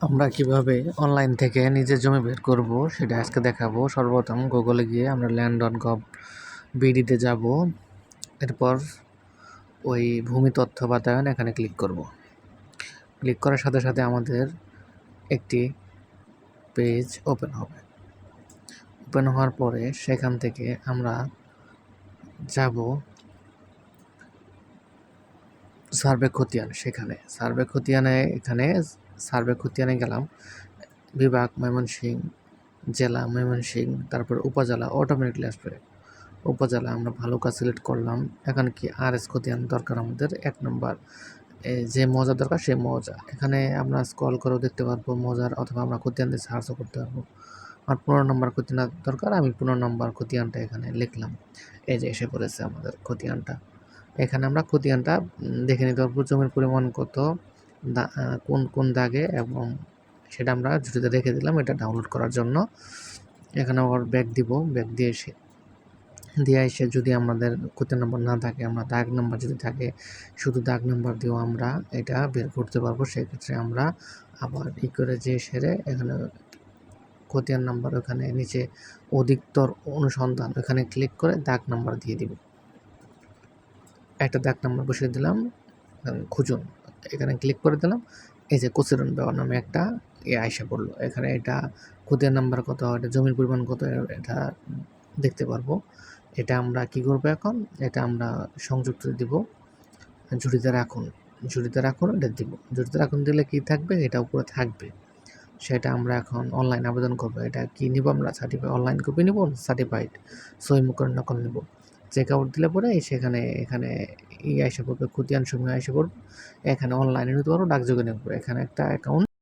আমরা কীভাবে অনলাইন থেকে নিজের জমি বের করব সেটা আজকে দেখাবো। সর্বপ্রথম গুগলে গিয়ে আমরা ল্যান্ড ডট গভ বিডিতে যাব। এরপর ওই ভূমি তথ্য বাতায়ন এখানে ক্লিক করব। ক্লিক করার সাথে সাথে আমাদের একটি পেজ ওপেন হবে। ওপেন হওয়ার পরে সেখান থেকে আমরা যাব সার্ভে খতিয়ান, সেখানে। সার্ভে খতিয়ানে, এখানে সার্ভে খতিয়ানে গেলাম। বিভাগ, ময়মনসিং, জেলা, ময়মনসিং, তারপর উপজেলা অটোমেটিকলি আসবে। উপজেলা আমরা ভালুকা সিলেক্ট করলাম। এখানে কি আর এস খতিয়ান দরকার আমাদের? এক নম্বর যে মজা দরকার সেই মজা। এখানে আমরা স্কল করেও দেখতে পারব মজার, অথবা আমরা খতিয়ান দিয়ে সার্চও করতে পারব। আমার পনেরো নম্বর খতিয়ান দরকার, আমি পনেরো নম্বর খতিয়ানটা এখানে লিখলাম। এই যে এসে পড়েছে আমাদের খতিয়ানটা। এখানে আমরা খতিয়ানটা দেখে নিতে পারব জমির পরিমাণ কত কোন কোন দাগে, এবং সেটা আমরা ঝুড়িতে রেখে দিলাম এটা ডাউনলোড করার জন্য। এখানে আবার ব্যাগ দিব ব্যাগ দিয়ে এসে দিয়ে এসে যদি আমাদের কোথাও নম্বর না থাকে, আমরা দাগ নাম্বার যদি থাকে, শুধু দাগ নাম্বার দিয়েও আমরা এটা বের করতে পারব। সেক্ষেত্রে আমরা আবার ই করে যে সেরে এখানে খতিয়ান নাম্বার ওখানে নিচে অধিকতর অনুসন্ধান ওখানে ক্লিক করে দাগ নাম্বার দিয়ে দিব। একটা দাগ নাম্বার বসিয়ে দিলাম খুঁজুন, এখানে ক্লিক করে দিলাম, এই যে কোসিরন ব্যবহার নামে একটা এ আইসা পড়ল, এখানে এটা খুদের নাম্বার কত, এটা জমির পরিমাণ কত এটা দেখতে পারব, এটা আমরা কি করব এখন, এটা আমরা সংযুক্ত দিব, ঝুড়িতে রাখুন ঝুড়িতে রাখুন, এটা দিব, ঝুড়িতে রাখুন দিলে কি থাকবে, এটা উপরে থাকবে, সেটা আমরা এখন অনলাইন আবেদন করব, এটা কি নিব আমরা সার্টিফাইড অনলাইন কপি নিব সার্টিফাইড সই মুখর নকল নিব চেক আউট দিলে পরে সেখানে, এখানে ই এসে পড়বে, খতিয়ান সময় এসে পড়বে, এখানে অনলাইনে নিতে পারো, ডাকযোগে নিতে পারব এখানে একটা অ্যাকাউন্ট